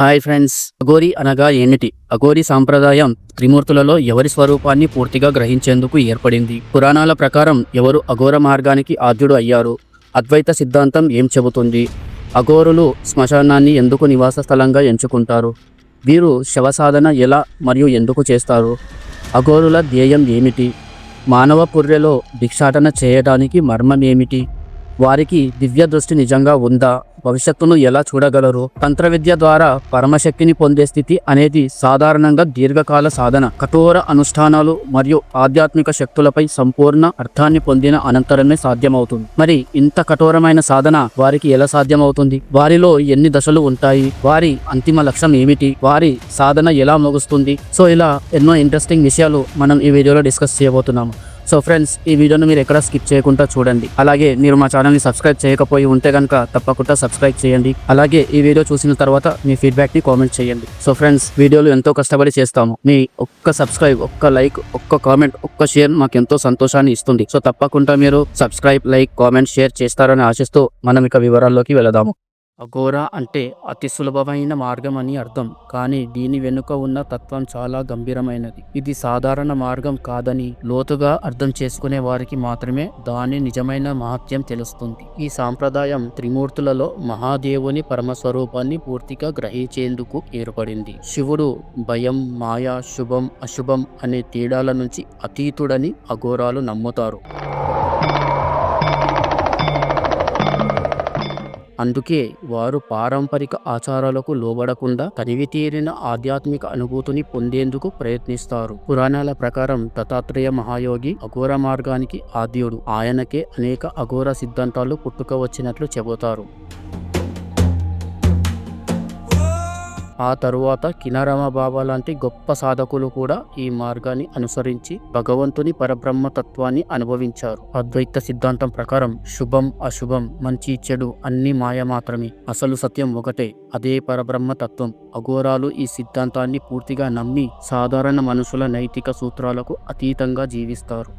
Hi friends. Aghori అనగా ఏమిటి? అఘోరి సాంప్రదాయం త్రిమూర్తులలో ఎవరి స్వరూపాన్ని పూర్తిగా గ్రహించేందుకు ఏర్పడింది? పురాణాల ప్రకారం ఎవరు అఘోర మార్గానికి ఆద్యుడు అయ్యారు? అద్వైత సిద్ధాంతం ఏం చెబుతుంది? అఘోరులు శ్మశానాన్ని ఎందుకు నివాస స్థలంగా ఎంచుకుంటారు? వీరు శవసాధన ఎలా మరియు ఎందుకు చేస్తారు? అఘోరుల ధ్యేయం ఏమిటి? మానవ పుర్రెలో భిక్షాటన చేయడానికి మర్మం ఏమిటి? వారికి దివ్య దృష్టి నిజంగా ఉందా? భవిష్యత్తును ఎలా చూడగలరు? తంత్ర విద్య ద్వారా పరమశక్తిని పొందే స్థితి అనేది సాధారణంగా దీర్ఘకాల సాధన కఠోర అనుష్ఠానాలు మరియు ఆధ్యాత్మిక శక్తులపై సంపూర్ణ అర్థాన్ని పొందిన అనంతరమే సాధ్యమవుతుంది. మరి ఇంత కఠోరమైన సాధన వారికి ఎలా సాధ్యమవుతుంది? వారిలో ఎన్ని దశలు ఉంటాయి? వారి అంతిమ లక్ష్యం ఏమిటి? వారి సాధన ఎలా ముగుస్తుంది? సో ఇలా ఎన్నో ఇంట్రెస్టింగ్ విషయాలు మనం ఈ వీడియోలో డిస్కస్ చేయబోతున్నాము. సో ఫ్రెండ్స్ ఈ వీడియోను మీరు ఎక్కడ స్కిప్ చేయకుండా చూడండి. అలాగే మీరు మా ఛానల్ని సబ్స్క్రైబ్ చేయకపోయి ఉంటే కనుక తప్పకుండా సబ్స్క్రైబ్ చేయండి. అలాగే ఈ వీడియో చూసిన తర్వాత మీ ఫీడ్బ్యాక్ని కామెంట్ చేయండి. సో ఫ్రెండ్స్ వీడియోలు ఎంతో కష్టపడి చేస్తాము. మీ ఒక్క సబ్స్క్రైబ్ ఒక్క లైక్ ఒక్క కామెంట్ ఒక్క షేర్ మాకు ఎంతో సంతోషాన్ని ఇస్తుంది. సో తప్పకుండా మీరు సబ్స్క్రైబ్ లైక్ కామెంట్ షేర్ చేస్తారని ఆశిస్తూ మనం ఇక వివరాల్లోకి వెళదాము. అఘోరా అంటే అతి సులభమైన మార్గం అని అర్థం. కానీ దీని వెనుక ఉన్న తత్వం చాలా గంభీరమైనది. ఇది సాధారణ మార్గం కాదని లోతుగా అర్థం చేసుకునే వారికి మాత్రమే దాని నిజమైన మహత్యం తెలుస్తుంది. ఈ సాంప్రదాయం త్రిమూర్తులలో మహాదేవుని పరమస్వరూపాన్ని పూర్తిగా గ్రహించేందుకు ఏర్పడింది. శివుడు భయం మాయ శుభం అశుభం అనే తేడాల నుంచి అతీతుడని అఘోరాలు నమ్ముతారు. అందుకే వారు పారంపరిక ఆచారాలకు లోబడకుండా తనివితీరిన ఆధ్యాత్మిక అనుభూతిని పొందేందుకు ప్రయత్నిస్తారు. పురాణాల ప్రకారం దత్తాత్రేయ మహాయోగి అఘోర మార్గానికి ఆద్యుడు. ఆయనకే అనేక అఘోర సిద్ధాంతాలు పుట్టుక వచ్చినట్లు చెబుతారు. ఆ తరువాత కినారామ బాబా లాంటి గొప్ప సాధకులు కూడా ఈ మార్గాన్ని అనుసరించి భగవంతుని పరబ్రహ్మ తత్వాన్ని అనుభవించారు. అద్వైత సిద్ధాంతం ప్రకారం శుభం అశుభం మంచి చెడు అన్ని మాయ మాత్రమే. అసలు సత్యం ఒకటే. అదే పరబ్రహ్మ తత్వం అఘోరాలు ఈ సిద్ధాంతాన్ని పూర్తిగా నమ్మి సాధారణ మనుషుల నైతిక సూత్రాలకు అతీతంగా జీవిస్తారు.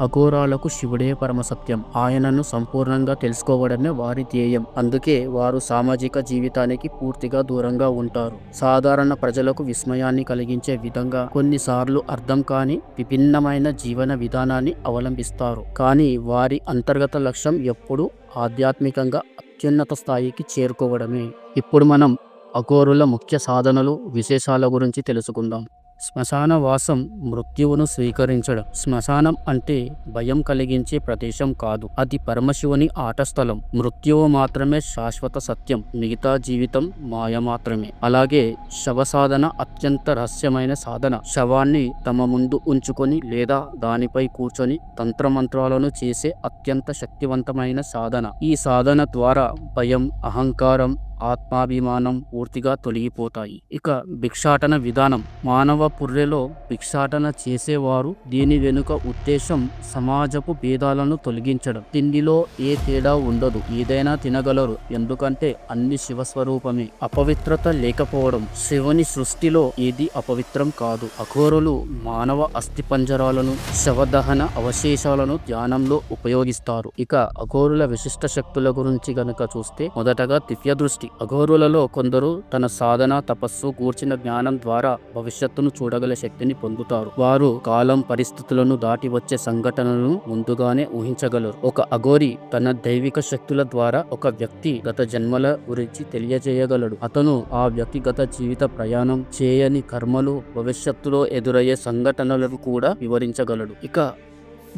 అఘోరాలకు శివుడే పరమసత్యం. ఆయనను సంపూర్ణంగా తెలుసుకోవడమే వారి ధ్యేయం. అందుకే వారు సామాజిక జీవితానికి పూర్తిగా దూరంగా ఉంటారు. సాధారణ ప్రజలకు విస్మయాన్ని కలిగించే విధంగా కొన్నిసార్లు అర్థం కాని విభిన్నమైన జీవన విధానాన్ని అవలంబిస్తారు. కానీ వారి అంతర్గత లక్ష్యం ఎప్పుడూ ఆధ్యాత్మికంగా అత్యున్నత స్థాయికి చేరుకోవడమే. ఇప్పుడు మనం అఘోరుల ముఖ్య సాధనలు విశేషాల గురించి తెలుసుకుందాం. శ్మశాన వాసం మృత్యువును స్వీకరించడం. శ్మశానం అంటే భయం కలిగించే ప్రదేశం కాదు. అది పరమశివుని ఆటస్థలం. మృత్యువు మాత్రమే శాశ్వత సత్యం. మిగతా జీవితం మాయ మాత్రమే. అలాగే శవ సాధన అత్యంత రహస్యమైన సాధన. శవాన్ని తమ ముందు ఉంచుకొని లేదా దానిపై కూర్చొని తంత్రమంత్రాలను చేసే అత్యంత శక్తివంతమైన సాధన. ఈ సాధన ద్వారా భయం అహంకారం ఆత్మాభిమానం పూర్తిగా తొలగిపోతాయి. ఇక భిక్షాటన విధానం. మానవ పుర్రెలో భిక్షాటన చేసేవారు దీని వెనుక ఉద్దేశం సమాజపు భేదాలను తొలగించడం. తిండిలో ఏ తేడా ఉండదు. ఏదైనా తినగలరు. ఎందుకంటే అన్ని శివస్వరూపమే. అపవిత్రత లేకపోవడం. శివుని సృష్టిలో ఏది అపవిత్రం కాదు. అఘోరులు మానవ అస్థిపంజరాలను శవదహన అవశేషాలను ధ్యానంలో ఉపయోగిస్తారు. ఇక అఘోరుల విశిష్ట శక్తుల గురించి గనుక చూస్తే మొదటగా దివ్య దృష్టి అఘోరులలో కొందరు తన సాధన తపస్సు కూర్చిన జ్ఞానం ద్వారా భవిష్యత్తును చూడగల శక్తిని పొందుతారు. వారు కాలం పరిస్థితులను దాటి వచ్చే సంఘటనలను ముందుగానే ఊహించగలరు. ఒక అఘోరి తన దైవిక శక్తుల ద్వారా ఒక వ్యక్తి గత జన్మల గురించి తెలియజేయగలడు. అతను ఆ వ్యక్తిగత జీవిత ప్రయాణం చేయని కర్మలు భవిష్యత్తులో ఎదురయ్యే సంఘటనలను కూడా వివరించగలడు. ఇక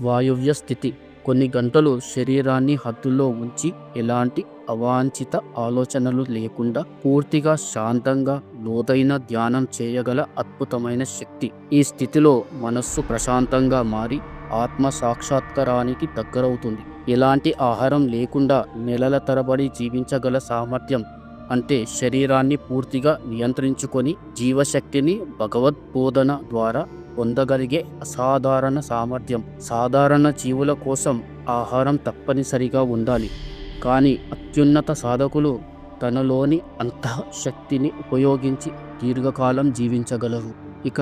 వాయువ్య స్థితి. కొన్ని గంటలు శరీరాన్ని హద్దుల్లో ఉంచి ఎలాంటి అవాంఛిత ఆలోచనలు లేకుండా పూర్తిగా శాంతంగా లోతైన ధ్యానం చేయగల అద్భుతమైన శక్తి. ఈ స్థితిలో మనస్సు ప్రశాంతంగా మారి ఆత్మ సాక్షాత్కారానికి దగ్గరవుతుంది. ఎలాంటి ఆహారం లేకుండా నెలల తరబడి జీవించగల సామర్థ్యం అంటే శరీరాన్ని పూర్తిగా నియంత్రించుకొని జీవశక్తిని భగవద్బోధన ద్వారా పొందగలిగే అసాధారణ సామర్థ్యం. సాధారణ జీవుల కోసం ఆహారం తప్పనిసరిగా ఉండాలి. కానీ అత్యున్నత సాధకులు తనలోని అంతఃశక్తిని ఉపయోగించి దీర్ఘకాలం జీవించగలరు. ఇక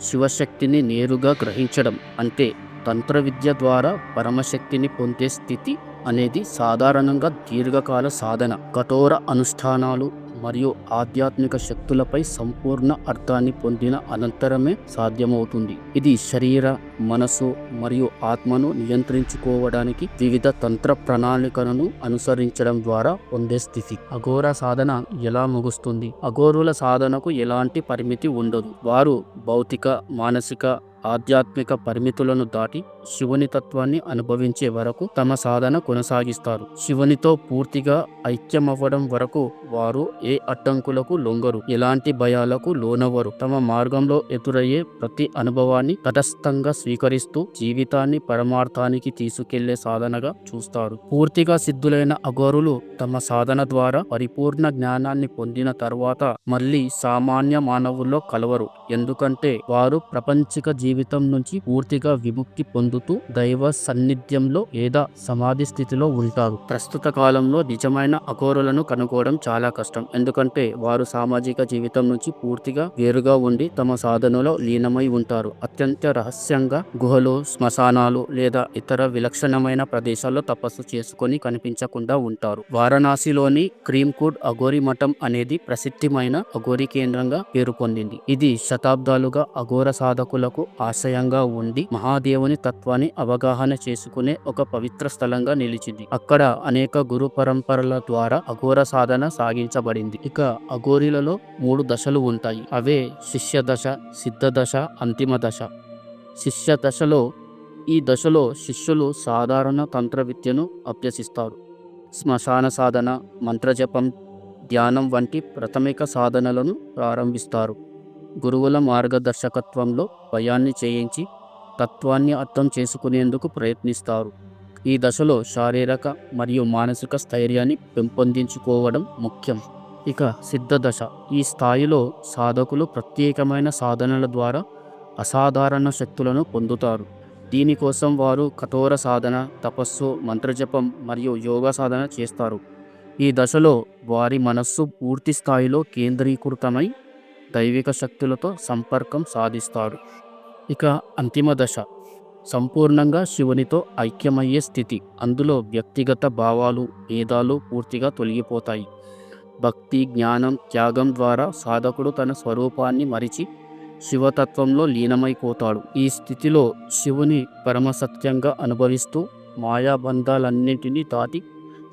శివశక్తిని నేరుగా గ్రహించడం అంటే తంత్ర విద్య ద్వారా పరమశక్తిని పొందే స్థితి అనేది సాధారణంగా దీర్ఘకాల సాధన కఠోర అనుష్ఠానాలు మరియు ఆధ్యాత్మిక శక్తులపై సంపూర్ణ అర్థాన్ని పొందిన అనంతరమే సాధ్యమవుతుంది. ఇది శరీర మనసు మరియు ఆత్మను నియంత్రించుకోవడానికి వివిధ తంత్ర ప్రణాళికలను అనుసరించడం ద్వారా పొందే స్థితి. అఘోర సాధన ఎలా ముగుస్తుంది? అఘోరుల సాధనకు ఎలాంటి పరిమితి ఉండదు. వారు భౌతిక మానసిక ఆధ్యాత్మిక పరిమితులను దాటి శివుని తత్వాన్ని అనుభవించే వరకు తమ సాధన కొనసాగిస్తారు. శివునితో పూర్తిగా ఐక్యమవ్వడం వరకు వారు ఏ అడ్డంకులకు లొంగరు ఎలాంటి భయాలకు లోనవ్వరు. తమ మార్గంలో ఎదురయ్యే ప్రతి అనుభవాన్ని తటస్థంగా స్వీకరిస్తూ జీవితాన్ని పరమార్థానికి తీసుకెళ్ళే సాధనగా చూస్తారు. పూర్తిగా సిద్ధులైన అఘోరులు తమ సాధన ద్వారా పరిపూర్ణ జ్ఞానాన్ని పొందిన తర్వాత మళ్ళీ సామాన్య మానవుల్లో కలవరు. ఎందుకంటే వారు ప్రపంచిక జీవితం నుంచి పూర్తిగా విముక్తి పొందుతూ దైవ సన్నిధ్యంలో లేదా సమాధి స్థితిలో ఉంటారు. ప్రస్తుత కాలంలో నిజమైన అఘోరులను కనుగోవడం చాలా కష్టం. ఎందుకంటే వారు సామాజిక జీవితం నుంచి పూర్తిగా వేరుగా ఉండి తమ సాధనలో లీనమై ఉంటారు. అత్యంత రహస్యంగా గుహలు శ్మశానాలు లేదా ఇతర విలక్షణమైన ప్రదేశాల్లో తపస్సు చేసుకొని కనిపించకుండా ఉంటారు. వారణాసిలోని క్రీంకూడ్ అఘోరి మఠం అనేది ప్రసిద్ధిమైన అఘోరి కేంద్రంగా పేరు పొందింది. ఇది శతాబ్దాలుగా అఘోర సాధకులకు ఆశయంగా ఉండి మహాదేవుని తత్వాన్ని అవగాహన చేసుకునే ఒక పవిత్ర స్థలంగా నిలిచింది. అక్కడ అనేక గురు పరంపరల ద్వారా అఘోర సాధన సాగించబడింది. ఇక అఘోరిలలో మూడు దశలు ఉంటాయి. అవే శిష్య దశ సిద్ధ దశ అంతిమ దశ. శిష్య దశలో ఈ దశలో శిష్యులు సాధారణ తంత్ర విద్యను అభ్యసిస్తారు. శ్మశాన సాధన మంత్రజపం ధ్యానం వంటి ప్రాథమిక సాధనలను ప్రారంభిస్తారు. గురువుల మార్గదర్శకత్వంలో భయాన్ని చేయించి తత్వాన్ని అర్థం చేసుకునేందుకు ప్రయత్నిస్తారు. ఈ దశలో శారీరక మరియు మానసిక స్థైర్యాన్ని పెంపొందించుకోవడం ముఖ్యం. ఇక సిద్ధ దశ. ఈ స్థాయిలో సాధకులు ప్రత్యేకమైన సాధనల ద్వారా అసాధారణ శక్తులను పొందుతారు. దీనికోసం వారు కఠోర సాధన తపస్సు మంత్రజపం మరియు యోగ సాధన చేస్తారు. ఈ దశలో వారి మనస్సు పూర్తి స్థాయిలో కేంద్రీకృతమై దైవిక శక్తులతో సంపర్కం సాధిస్తాడు ఇక అంతిమ దశ. సంపూర్ణంగా శివునితో ఐక్యమయ్యే స్థితి. అందులో వ్యక్తిగత భావాలు భేదాలు పూర్తిగా తొలగిపోతాయి. భక్తి జ్ఞానం త్యాగం ద్వారా సాధకుడు తన స్వరూపాన్ని మరిచి శివతత్వంలో లీనమైపోతాడు. ఈ స్థితిలో శివుని పరమసత్యంగా అనుభవిస్తూ మాయాబంధాలన్నింటినీ దాటి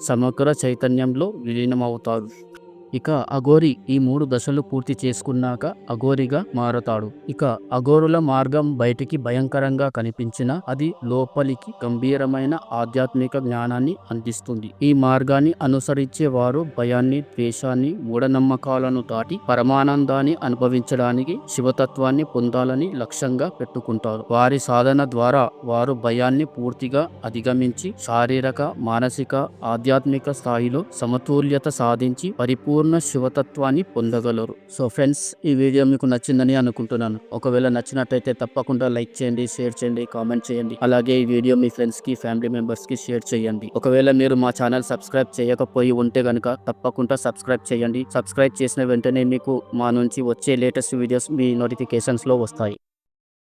సమగ్ర చైతన్యంలో విలీనమవుతాడు. ఇక అఘోరి ఈ మూడు దశలు పూర్తి చేసుకున్నాక అఘోరిగా మారతాడు. ఇక అఘోరుల మార్గం బయటికి భయంకరంగా కనిపించిన అది లోపలికి గంభీరమైన ఆధ్యాత్మిక జ్ఞానాన్ని అందిస్తుంది. ఈ మార్గాన్ని అనుసరించే వారు భయాన్ని ద్వేషాన్ని మూఢనమ్మకాలను దాటి పరమానందాన్ని అనుభవించడానికి శివతత్వాన్ని పొందాలని లక్ష్యంగా పెట్టుకుంటారు. వారి సాధన ద్వారా వారు భయాన్ని పూర్తిగా అధిగమించి శారీరక మానసిక ఆధ్యాత్మిక స్థాయిలో సమతుల్యత సాధించి పరిపూర్ణ శివతత్వాన్ని పొందగలరు. సో ఫ్రెండ్స్ ఈ వీడియో మీకు నచ్చిందని అనుకుంటున్నాను. ఒకవేళ నచ్చినట్టయితే తప్పకుండా లైక్ చేయండి షేర్ చేయండి కామెంట్ చేయండి. అలాగే ఈ వీడియో మీ ఫ్రెండ్స్కి ఫ్యామిలీ మెంబర్స్కి షేర్ చేయండి. ఒకవేళ మీరు మా ఛానల్ సబ్స్క్రైబ్ చేయకపోయి ఉంటే గనుక తప్పకుండా సబ్స్క్రైబ్ చేయండి. సబ్స్క్రైబ్ చేసిన వెంటనే మీకు మా నుంచి వచ్చే లేటెస్ట్ వీడియోస్ మీ నోటిఫికేషన్స్లో వస్తాయి.